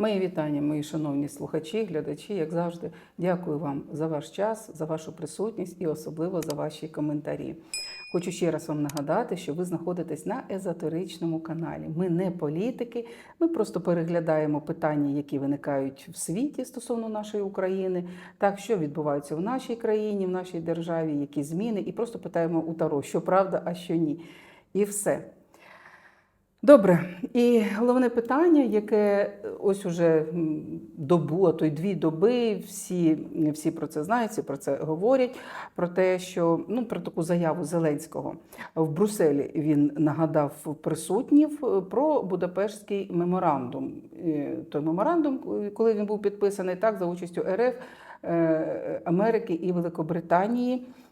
Мої вітання, мої шановні слухачі, глядачі, як завжди, дякую вам за ваш час, за вашу присутність і особливо за ваші коментарі. Хочу ще раз вам нагадати, що ви знаходитесь на езотеричному каналі. Ми не політики, ми просто переглядаємо питання, які виникають в світі стосовно нашої України, так що відбувається в нашій країні, в нашій державі, які зміни, і просто питаємо у Таро, що правда, а що ні. І все. Добре, і головне питання, яке ось уже добу, а то й дві доби, всі, всі про це знають, всі про це говорять. Про те, що ну про таку заяву Зеленського в Брюсселі він нагадав присутніх е, про Будапештський меморандум. Е, Той меморандум, коли він був підписаний так за участю РФ, е, Америки і Великобританії е,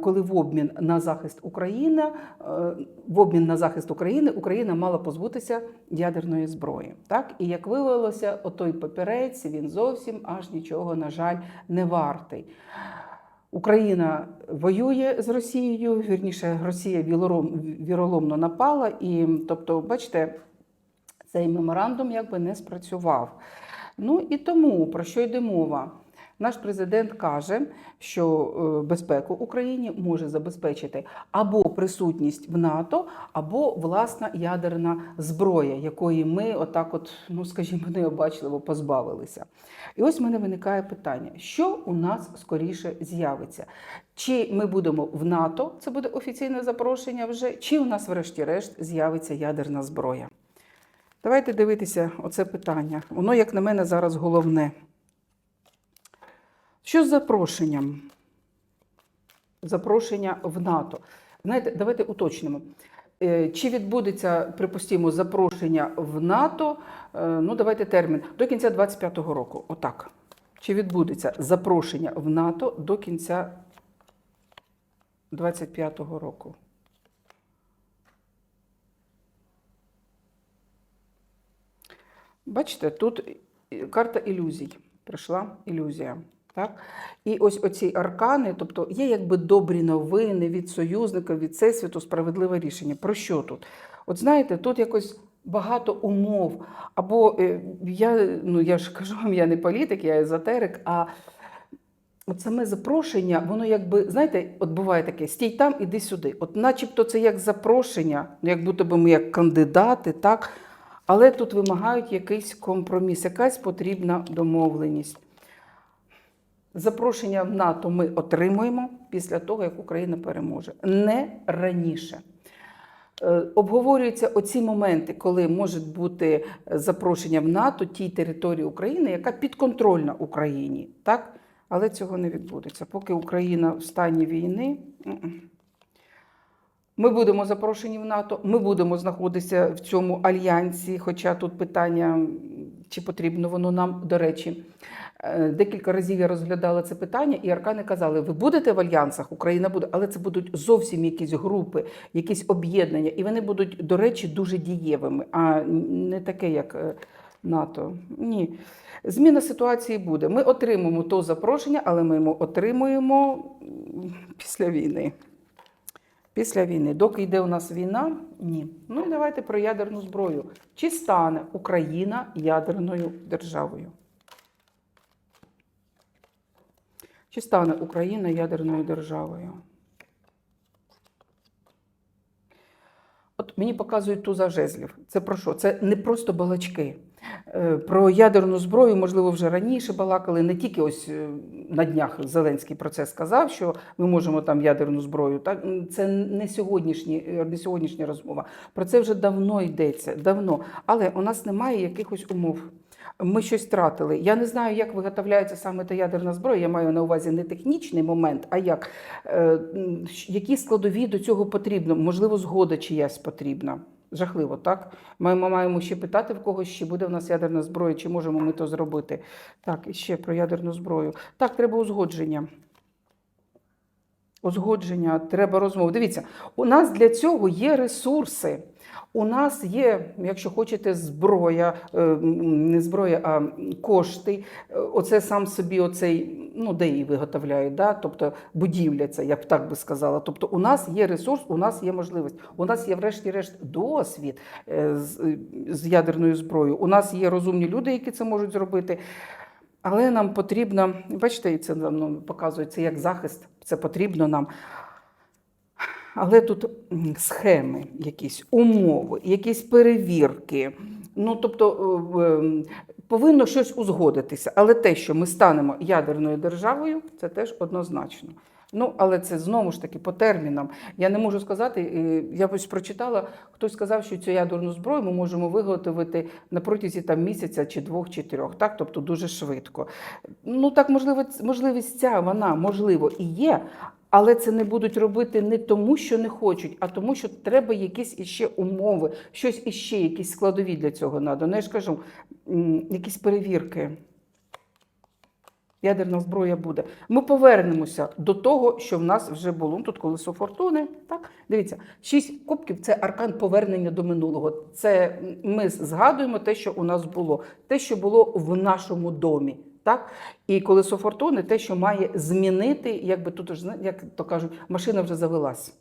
коли в обмін на захист України, е, в обмін на захист України Україна мала позбутися ядерної зброї. Так і як виявилося, отой папірець він зовсім аж нічого, на жаль, не вартий. Україна воює з Росією, вірніше, Росія віроломно напала, і тобто, бачите, цей меморандум якби не спрацював. Ну і тому про що йде мова? Наш президент каже, що е, безпеку Україні може забезпечити або присутність в НАТО, або власна ядерна зброя, якої ми отак, от, ну скажімо, необачливо позбавилися. І ось в мене виникає питання: що у нас скоріше з'явиться? Чи ми будемо в НАТО, це буде офіційне запрошення вже, чи у нас, врешті-решт, з'явиться ядерна зброя? Давайте дивитися оце питання. Воно, як на мене, зараз головне. Що з запрошенням? Запрошення в НАТО. Знаєте, давайте уточнимо. Е, Чи відбудеться, припустимо, запрошення в НАТО? е, Ну, давайте термін до кінця 25-го року. Отак. Чи відбудеться запрошення в НАТО до кінця 25-го року? Бачите, тут карта ілюзій. Прийшла ілюзія. Так? І ось оці аркани, тобто є якби добрі новини від союзника, від всесвіту, справедливе рішення. Про що тут? От знаєте, тут якось багато умов. Або е, я, ну я ж кажу вам, я не політик, я езотерик, а от саме запрошення, воно якби, знаєте, от буває таке: стій там, іди сюди. От начебто це як запрошення, ну, як будто би ми як кандидати, так? Але тут вимагають якийсь компроміс, якась потрібна домовленість. Запрошення в НАТО ми отримуємо після того, як Україна переможе. Не раніше. Е, Обговорюються оці моменти, коли може бути запрошення в НАТО тій території України, яка підконтрольна Україні. Так? Але цього не відбудеться. Поки Україна в стані війни. Ми будемо запрошені в НАТО, ми будемо знаходитися в цьому альянсі. Хоча тут питання, чи потрібно воно нам, до речі, е, декілька разів я розглядала це питання, і аркани казали: ви будете в альянсах, Україна буде, але це будуть зовсім якісь групи, якісь об'єднання, і вони будуть, до речі, дуже дієвими, а не таке, як е, НАТО. Ні. Зміна ситуації буде. Ми отримаємо то запрошення, але ми його отримуємо після війни. Після війни. Доки йде у нас війна, ні. Ну давайте про ядерну зброю. Чи стане Україна ядерною державою? Чи стане Україна ядерною державою? От мені показують туза жезлів. Це про що? Це не просто балачки. Е, Про ядерну зброю, можливо, вже раніше балакали. Не тільки ось е, на днях Зеленський про це сказав, що ми можемо там ядерну зброю. Так це не сьогоднішні, е, не сьогоднішня розмова. Про це вже давно йдеться. Давно. Але у нас немає якихось умов. Ми щось втратили. Я не знаю, як виготовляється саме та ядерна зброя. Я маю на увазі не технічний момент, а як Е, які складові до цього потрібно? Можливо, згода чиясь потрібна. Жахливо, так? Ми, маємо ще питати в когось, чи буде в нас ядерна зброя, чи можемо ми то зробити. Так, і ще про ядерну зброю. Так, треба узгодження. узгодження, треба розмов. Дивіться, у нас для цього є ресурси. У нас є, якщо хочете, зброя, е, не зброя, а кошти. Е, Оце сам собі, оцей, ну, де її виготовляють, да? тобто будівля, це, я б так би сказала. Тобто у нас є ресурс, у нас є можливість. У нас є, врешті-решт, досвід е, з, ядерною зброєю. У нас є розумні люди, які це можуть зробити. Але нам потрібно, бачите, це нам показується як захист, це потрібно нам. Але тут схеми, якісь умови, якісь перевірки. Ну, тобто е, е, повинно щось узгодитися. Але те, що ми станемо ядерною державою, це теж однозначно. Ну, але це знову ж таки по термінам. Я не можу сказати, е, я ось прочитала, хтось сказав, що цю ядерну зброю ми можемо виготовити на протязі там, місяця чи двох, чи трьох, так? тобто дуже швидко. Ну так, можливо, можливість ця вона можливо і є, але це не будуть робити не тому, що не хочуть, а тому, що треба якісь іще умови, щось іще, якісь складові для цього треба. Ну, я ж кажу, якісь перевірки. Ядерна зброя буде. Ми повернемося до того, що в нас вже було. Тут колесо фортуни. Так, дивіться, шість кубків це аркан повернення до минулого. Це ми згадуємо те, що у нас було, те, що було в нашому домі. Так? І колесо фортуни те, що має змінити, якби тут ж, як то кажуть, машина вже завелась.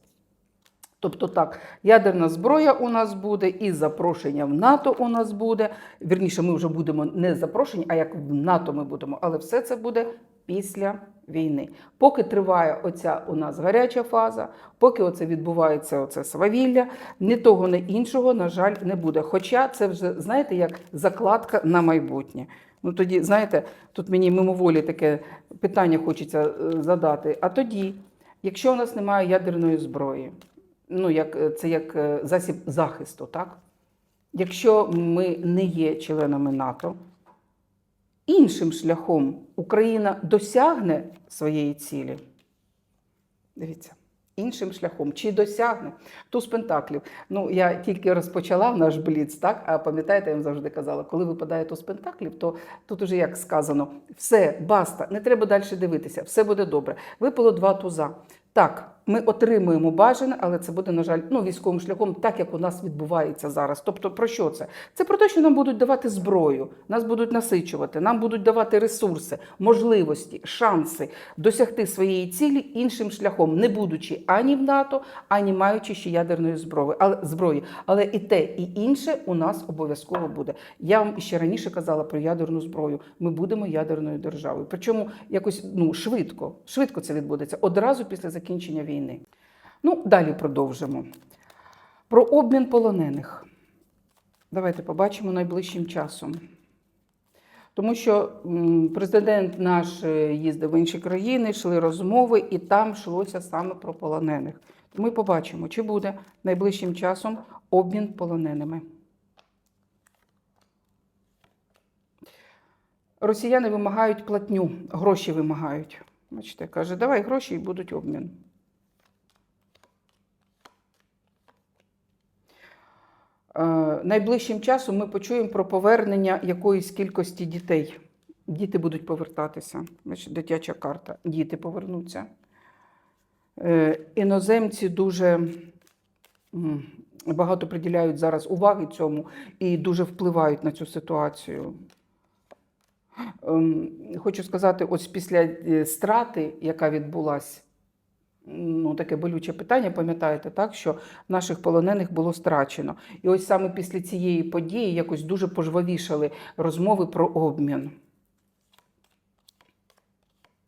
Тобто так, ядерна зброя у нас буде, і запрошення в НАТО у нас буде. Вірніше, ми вже будемо не запрошені, а як в НАТО ми будемо. Але все це буде після війни. Поки триває оця у нас гаряча фаза, поки оце відбувається оце свавілля, ні того, ні іншого, на жаль, не буде. Хоча це вже, знаєте, як закладка на майбутнє. Ну тоді, знаєте, тут мені мимоволі таке питання хочеться е, задати. А тоді, якщо у нас немає ядерної зброї, ну як е, це як е, засіб захисту, так? Якщо ми не є членами НАТО, іншим шляхом Україна досягне своєї цілі. Дивіться. Іншим шляхом чи досягне туз пентаклів. Ну я тільки розпочала наш бліц, так а пам'ятаєте, я вам завжди казала, коли випадає туз пентаклів, то тут уже як сказано, все, баста, не треба далі дивитися, все буде добре. Випало два туза. Так, ми отримуємо бажане, але це буде, на жаль, ну, військовим шляхом, так як у нас відбувається зараз. Тобто, про що це? Це про те, що нам будуть давати зброю, нас будуть насичувати, нам будуть давати ресурси, можливості, шанси досягти своєї цілі іншим шляхом, не будучи ані в НАТО, ані маючи ще ядерної зброї. Але зброї. Але і те, і інше у нас обов'язково буде. Я вам ще раніше казала про ядерну зброю. Ми будемо ядерною державою. Причому якось ну швидко, швидко це відбудеться одразу після закінчення війни. Ну, далі продовжимо. Про обмін полонених. Давайте побачимо найближчим часом. Тому що президент наш е, їздив в інші країни, йшли розмови, і там йшлося саме про полонених. Ми побачимо, чи буде найближчим часом обмін полоненими. Росіяни вимагають платню, гроші вимагають. Бачите, каже, давай гроші і будуть обмін. Найближчим часом ми почуємо про повернення якоїсь кількості дітей. Діти будуть повертатися. Дитяча карта. Діти повернуться. Е, Іноземці дуже багато приділяють зараз уваги цьому і дуже впливають на цю ситуацію. Ем, Хочу сказати, ось після е, страти, яка відбулася, ну, таке болюче питання, пам'ятаєте, так, що наших полонених було страчено. І ось саме після цієї події якось дуже пожвавішали розмови про обмін.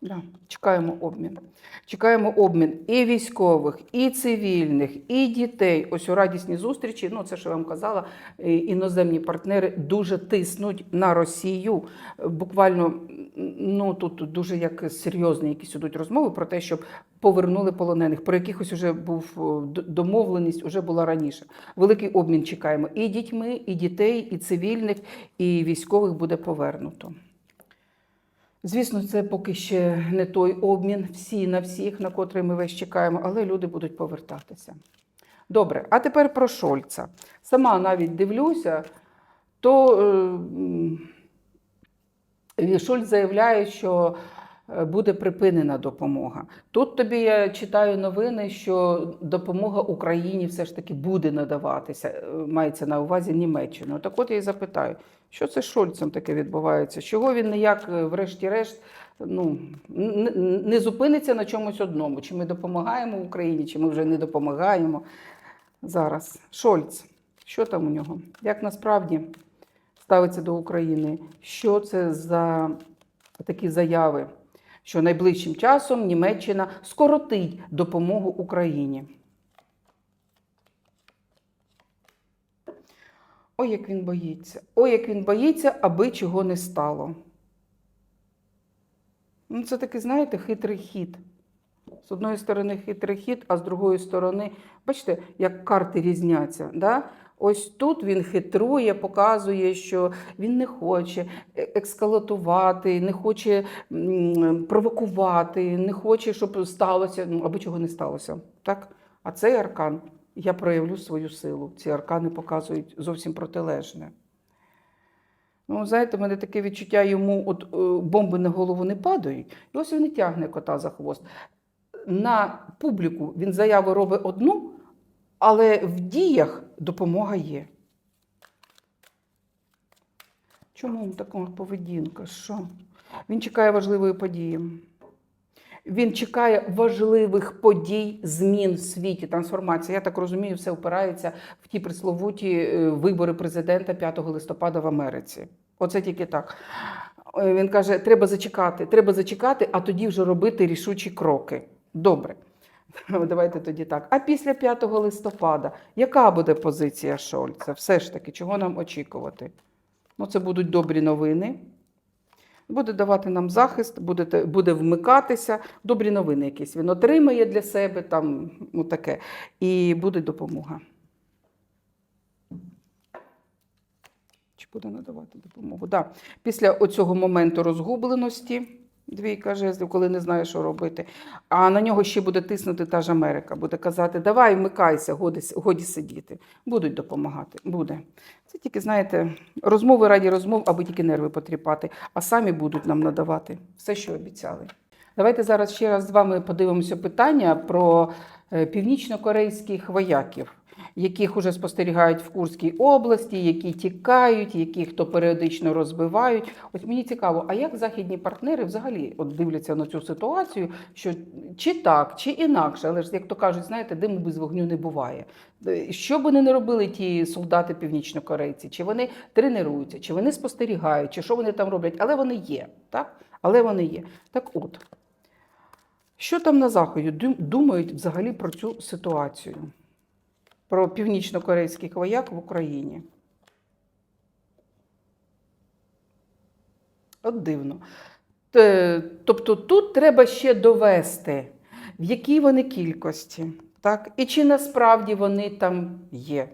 Да, чекаємо обмін. Чекаємо обмін і військових, і цивільних, і дітей. Ось у радісні зустрічі. Ну, це що я вам казала, іноземні партнери дуже тиснуть на Росію. Буквально, ну тут дуже як серйозні якісь ідуть розмови про те, щоб повернули полонених, про якихось вже був домовленість, вже була раніше. Великий обмін чекаємо і дітьми, і дітей, і цивільних, і військових буде повернуто. Звісно, це поки ще не той обмін всі на всіх, на котрий ми весь чекаємо, але люди будуть повертатися. Добре, а тепер про Шольца. Сама навіть дивлюся, то е, Шольц заявляє, що е, буде припинена допомога. Тут тобі я читаю новини, що допомога Україні все ж таки буде надаватися. е, Мається на увазі Німеччину. Так от я і запитаю, що це з Шольцем таке відбувається? Чого він ніяк, е, врешті-решт, ну, не зупиниться на чомусь одному? Чи ми допомагаємо Україні, чи ми вже не допомагаємо? Зараз. Шольц, що там у нього? Як насправді ставиться до України? Що це за такі заяви? Що найближчим часом Німеччина скоротить допомогу Україні? Ой, як він боїться. Ой, як він боїться, аби чого не стало. Ну, це такий, знаєте, хитрий хід. З одної сторони хитрий хід, а з другої сторони, бачите, як карти різняться. Да? Ось тут він хитрує, показує, що він не хоче екскалатувати, не хоче провокувати, не хоче, щоб сталося, ну, аби чого не сталося. Так? А цей аркан я проявлю свою силу. Ці аркани показують зовсім протилежне. Ну, знаєте, в мене таке відчуття, йому от е, бомби на голову не падають, і ось він і тягне кота за хвост. На публіку він заяву робить одну, але в діях допомога є. Чому така поведінка? Що? Він чекає важливої події. Він чекає важливих подій, змін в світі, трансформації. Я так розумію, все опирається в ті присловуті е, вибори президента 5 листопада в Америці. Оце тільки так. Е, Він каже: треба зачекати, треба зачекати, а тоді вже робити рішучі кроки. Добре. Давайте тоді так. А після 5 листопада, яка буде позиція Шольца? Все ж таки, чого нам очікувати? Ну, це будуть добрі новини. Буде давати нам захист, буде, буде вмикатися, добрі новини якісь він отримає для себе, там, ну, таке, і буде допомога. Чи буде надавати допомогу? Да. Після оцього моменту розгубленості, двійка жезлів, коли не знає, що робити. А на нього ще буде тиснути та ж Америка, буде казати: давай, вмикайся, годі, годі сидіти. Будуть допомагати. Буде. Це тільки, знаєте, розмови раді розмов, аби тільки нерви потріпати, а самі будуть нам надавати все, що обіцяли. Давайте зараз ще раз з вами подивимося питання про е, північно-корейських вояків, яких уже спостерігають в Курській області, які тікають, яких то періодично розбивають. Ось мені цікаво, а як західні партнери взагалі от дивляться на цю ситуацію, що чи так, чи інакше, але ж як то кажуть, знаєте, диму без вогню не буває. Е, Що б вони не робили, ті солдати північнокорейці, чи вони тренуються, чи вони спостерігають, чи що вони там роблять, але вони є, так? Але вони є. Так от, що там на Заході думають взагалі про цю ситуацію? Про північно-корейських вояк в Україні? От дивно. Тобто тут треба ще довести, в якій вони кількості, так? і чи насправді вони там є.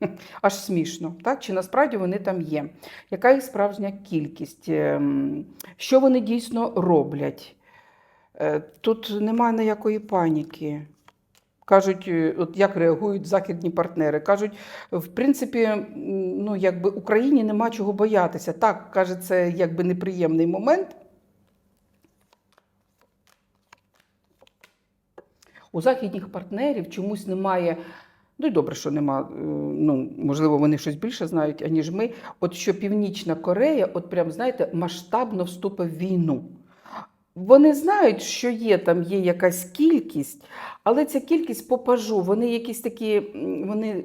Аж смішно, так? Чи насправді вони там є? Яка їх справжня кількість? Ем, Що вони дійсно роблять? Е, Тут немає ніякої паніки. Кажуть, е, от як реагують західні партнери. Кажуть, в принципі, ну, якби Україні нема чого боятися. Так, каже, це якби неприємний момент. У західних партнерів чомусь немає. Ну і добре, що нема. е, Ну, можливо, вони щось більше знають, аніж ми. От що Північна Корея, от прям знаєте, масштабно вступить в війну. Вони знають, що є там є якась кількість, але ця кількість по пажу, вони якісь такі, вони,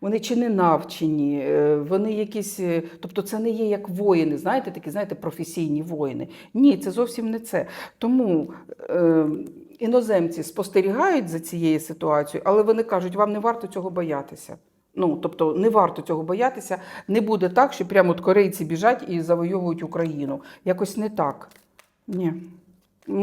вони чи не навчені, е, вони якісь, е, тобто це не є як воїни, знаєте, такі, знаєте, професійні воїни. Ні, це зовсім не це. Тому е, іноземці спостерігають за цією ситуацією, але вони кажуть, вам не варто цього боятися. Ну, тобто не варто цього боятися. Не буде так, що прямо от корейці біжать і завойовують Україну. Якось не так. Ні.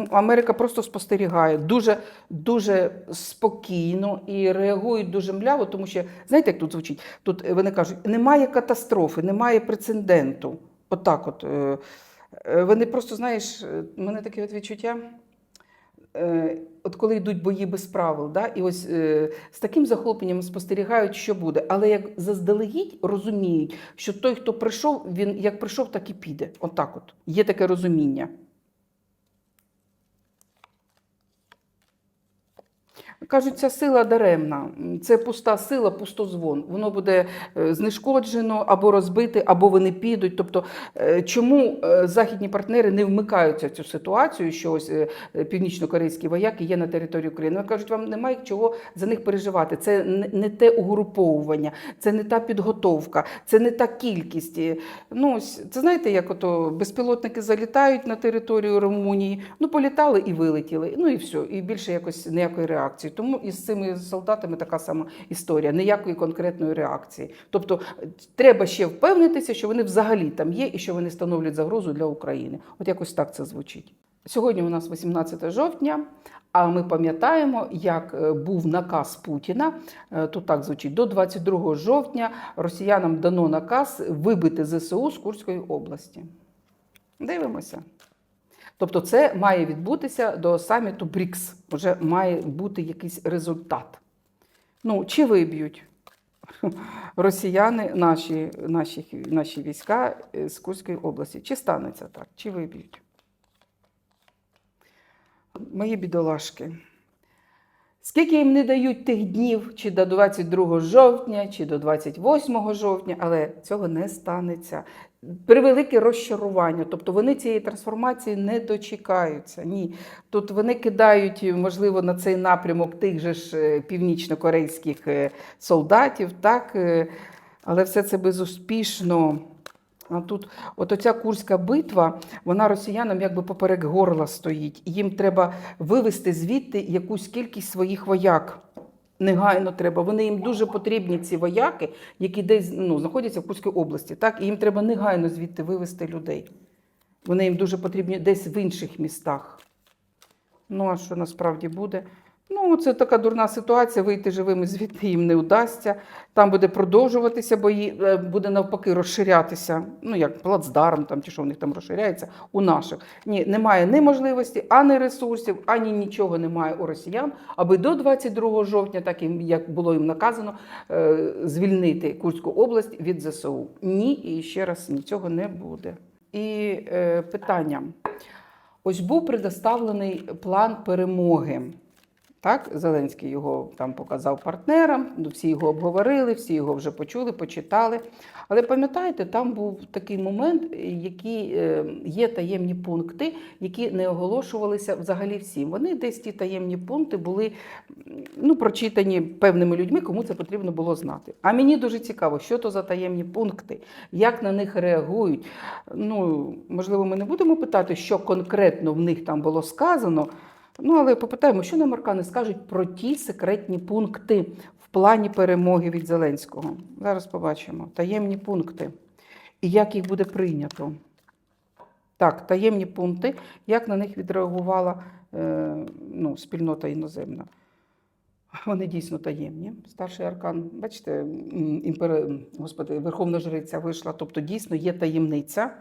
Америка просто спостерігає дуже, дуже спокійно і реагують дуже мляво, тому що знаєте, як тут звучить? Тут е, вони кажуть, немає катастрофи, немає прецеденту. Отак, от, е, е, вони просто, знаєш, в мене таке от відчуття. От коли йдуть бої без правил, да, і ось з таким захопленням спостерігають, що буде. Але як заздалегідь розуміють, що той, хто прийшов, він як прийшов, так і піде. Отак от. Є таке розуміння. Кажуть, ця сила даремна, це пуста сила, пустозвон. Воно буде е, знешкоджено або розбите, або вони підуть. Тобто, е, чому е, західні партнери не вмикаються в цю ситуацію, що ось північно-корейські вояки є на території України? Вони кажуть, вам немає чого за них переживати. Це не те угруповування, це не та підготовка, це не та кількість. Ну, це знаєте, як ото безпілотники залітають на територію Румунії, ну політали і вилетіли. Ну і все, і більше якось ніякої реакції. Тому і з цими солдатами така сама історія, ніякої конкретної реакції. Тобто треба ще впевнитися, що вони взагалі там є і що вони становлять загрозу для України. От якось так це звучить. Сьогодні у нас 18 жовтня. А ми пам'ятаємо, як е, був наказ Путіна. е, Тут так звучить: до 22 жовтня росіянам дано наказ вибити ЗСУ з Курської області. Дивимося. Тобто, це має відбутися до саміту БРІКС. Вже має бути якийсь результат. Ну, чи виб'ють росіяни наші, наші, наші війська е, з Курської області? Чи станеться так? Чи виб'ють? Мої бідолашки. Скільки їм не дають тих днів, чи до 22 жовтня, чи до 28 жовтня, але цього не станеться. Превелике розчарування. Тобто вони цієї трансформації не дочекаються. Ні. Тут вони кидають, можливо, на цей напрямок тих же ж е, північно-корейських е, солдатів, так? е, але все це безуспішно. А тут, от оця Курська битва, вона росіянам якби поперек горла стоїть. Їм треба вивести звідти якусь кількість своїх вояк. Негайно треба. Вони їм дуже потрібні, ці вояки, які десь ну, знаходяться в Курській області. Так? І їм треба негайно звідти вивезти людей. Вони їм дуже потрібні десь в інших містах. Ну, а що насправді буде? Ну, це така дурна ситуація. Вийти живими звідти їм не вдасться. Там буде продовжуватися бої, е, буде навпаки розширятися. Ну, як плацдарм, там, чи що в них там розширяється, у наших. Ні, немає ні можливості, ані ресурсів, ані нічого немає у росіян, аби до 22 жовтня, так і як було їм наказано, е, звільнити Курську область від ЗСУ. Ні, і ще раз нічого не буде. І е, питання. Ось був предоставлений план перемоги. Так, Зеленський його там показав партнерам, ну, всі його обговорили, всі його вже почули, почитали. Але пам'ятаєте, там був такий момент, які е, є таємні пункти, які не оголошувалися взагалі всім. Вони десь ті таємні пункти були ну, прочитані певними людьми, кому це потрібно було знати. А мені дуже цікаво, що то за таємні пункти, як на них реагують. Ну, можливо, ми не будемо питати, що конкретно в них там було сказано. Ну, але попитаємо, що нам аркани скажуть про ті секретні пункти в плані перемоги від Зеленського. Зараз побачимо. Таємні пункти. І як їх буде прийнято. Так, таємні пункти, як на них відреагувала е, ну, спільнота іноземна. Вони дійсно таємні. Старший аркан, бачите, імпер... Господи, Верховна Жриця вийшла, тобто дійсно є таємниця.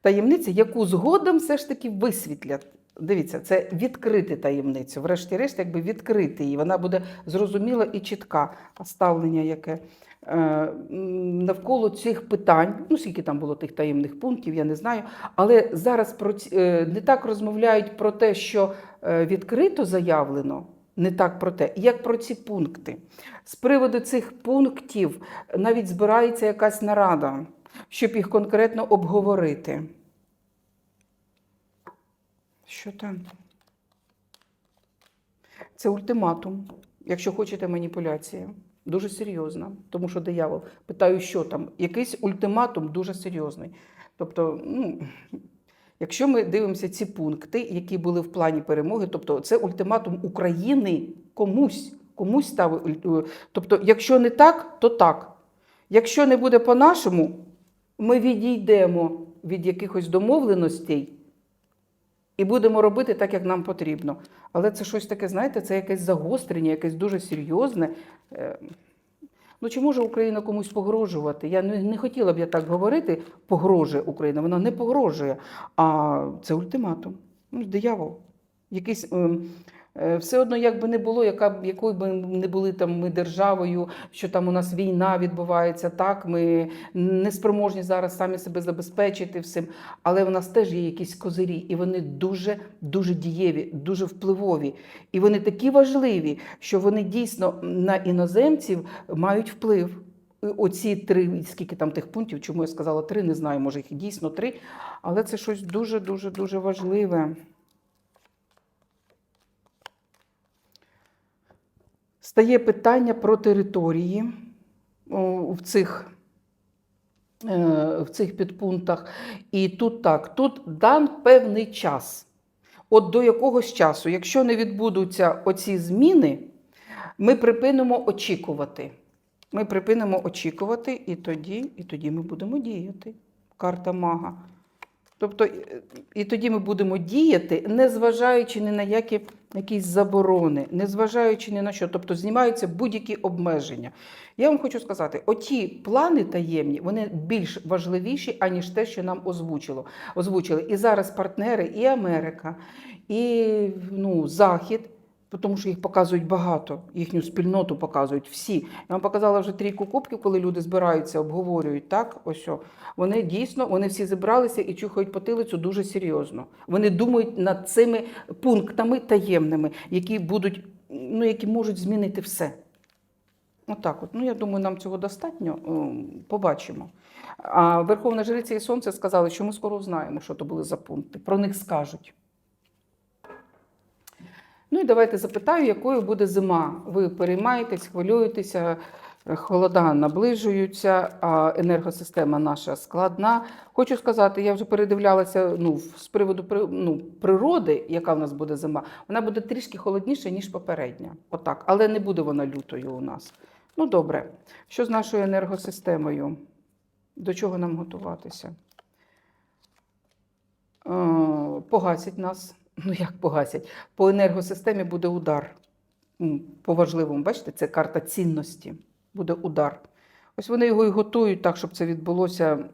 Таємниця, яку згодом все ж таки висвітлять. Дивіться, це відкрити таємницю. Врешті-решт, якби відкрити її. Вона буде зрозуміла і чітка ставлення, яке е, навколо цих питань. Ну, скільки там було тих таємних пунктів, я не знаю. Але зараз про е, не так розмовляють про те, що е, відкрито заявлено. Не так про те, як про ці пункти. З приводу цих пунктів навіть збирається якась нарада, щоб їх конкретно обговорити. Що там? Це ультиматум, якщо хочете маніпуляція. Дуже серйозна. Тому що диявол питаю, що там? Якийсь ультиматум дуже серйозний. Тобто, ну, якщо ми дивимося ці пункти, які були в плані перемоги, тобто це ультиматум України комусь, комусь ставив. Тобто, якщо не так, то так. Якщо не буде по-нашому, ми відійдемо від якихось домовленостей і будемо робити так, як нам потрібно. Але це щось таке, знаєте, це якесь загострення, якесь дуже серйозне. Е, Ну, чи може Україна комусь погрожувати? Я не, не хотіла б я так говорити, погрожує Україна. Вона не погрожує, а це ультиматум. Ну, диявол. Якийсь ем, Все одно, як би не було, яка якою би не були там ми державою, що там у нас війна відбувається, так ми не спроможні зараз самі себе забезпечити всім. Але в нас теж є якісь козирі, і вони дуже дуже дієві, дуже впливові. І вони такі важливі, що вони дійсно на іноземців мають вплив. Оці три, скільки там тих пунктів, чому я сказала три, не знаю, може їх дійсно три, але це щось дуже дуже дуже важливе. Стає питання про території в цих, е, в цих підпунктах. І тут так, тут дан певний час. От до якогось часу, якщо не відбудуться оці зміни, ми припинимо очікувати. Ми припинимо очікувати, і тоді, і тоді ми будемо діяти. Карта мага. Тобто, і тоді ми будемо діяти, не зважаючи ні на які якісь заборони, незважаючи ні на що. Тобто знімаються будь-які обмеження. Я вам хочу сказати, оті плани таємні, вони більш важливіші, аніж те, що нам озвучило. озвучили. І зараз партнери, і Америка, і ну, Захід. Тому що їх показують багато, їхню спільноту показують всі. Я вам показала вже трійку кубків, коли люди збираються, обговорюють так. Ось о. вони дійсно вони всі зібралися і чухають потилицю дуже серйозно. Вони думають над цими пунктами таємними, які будуть, ну які можуть змінити все. Отак, от. Ну я думаю, нам цього достатньо. Ем, Побачимо. А Верховна Жриця і Сонце сказали, що ми скоро знаємо, що то були за пункти. Про них скажуть. Ну і давайте запитаю, якою буде зима. Ви переймаєтесь, хвилюєтеся, холода наближуються, а енергосистема наша складна. Хочу сказати, я вже передивлялася ну, з приводу ну, природи, яка в нас буде зима. Вона буде трішки холодніша, ніж попередня. Отак. Але не буде вона лютою у нас. Ну добре, що з нашою енергосистемою? До чого нам готуватися? Е, Погасять нас. Ну як погасять? По енергосистемі буде удар. По важливому, бачите, це карта цінності. Буде удар. Ось вони його і готують так, щоб це відбулося,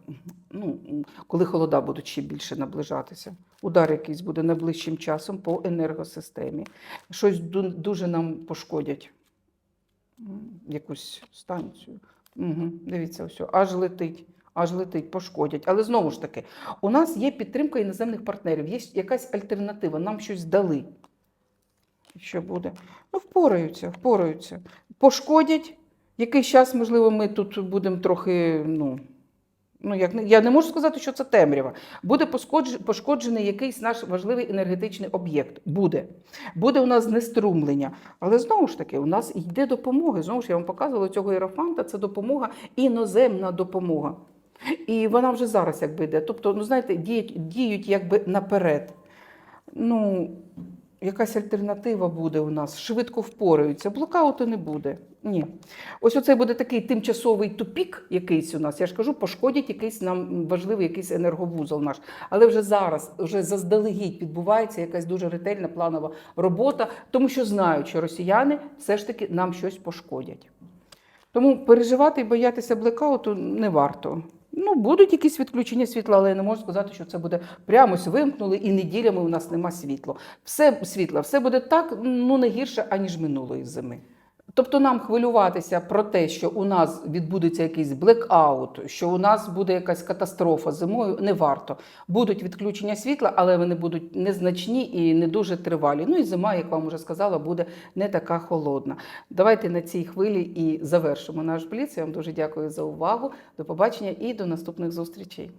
ну, коли холода будуть ще більше наближатися. Удар якийсь буде найближчим часом по енергосистемі. Щось дуже нам пошкодять. Якусь станцію. Угу, дивіться, ось, аж летить, аж летить, пошкодять. Але знову ж таки, у нас є підтримка іноземних партнерів, є якась альтернатива, нам щось дали. Що буде? Ну, впораються, впораються. Пошкодять. Якийсь час, можливо, ми тут будемо трохи, ну. Ну, як, я не можу сказати, що це темрява. Буде пошкоджений якийсь наш важливий енергетичний об'єкт. Буде. Буде у нас знеструмлення. Але знову ж таки, у нас йде допомога. Знову ж я вам показувала цього іерофанта, це допомога, іноземна допомога. І вона вже зараз якби йде. Тобто, ну знаєте, діють, діють якби наперед. Ну, якась альтернатива буде у нас, швидко впораються. Блокауту не буде. Ні. Ось оце буде такий тимчасовий тупік якийсь у нас. Я ж кажу, пошкодять якийсь нам важливий якийсь енерговузол наш. Але вже зараз, вже заздалегідь відбувається якась дуже ретельна планова робота, тому що знають, що росіяни все ж таки нам щось пошкодять. Тому переживати і боятися блекауту не варто. Ну, будуть якісь відключення світла, але я не можу сказати, що це буде прямо вимкнули і неділями у нас нема світла. Все світла, все буде так, ну не гірше, аніж минулої зими. Тобто нам хвилюватися про те, що у нас відбудеться якийсь блекаут, що у нас буде якась катастрофа зимою, не варто. Будуть відключення світла, але вони будуть незначні і не дуже тривалі. Ну і зима, як вам вже сказала, буде не така холодна. Давайте на цій хвилі і завершимо наш бліц. Я вам дуже дякую за увагу. До побачення і до наступних зустрічей.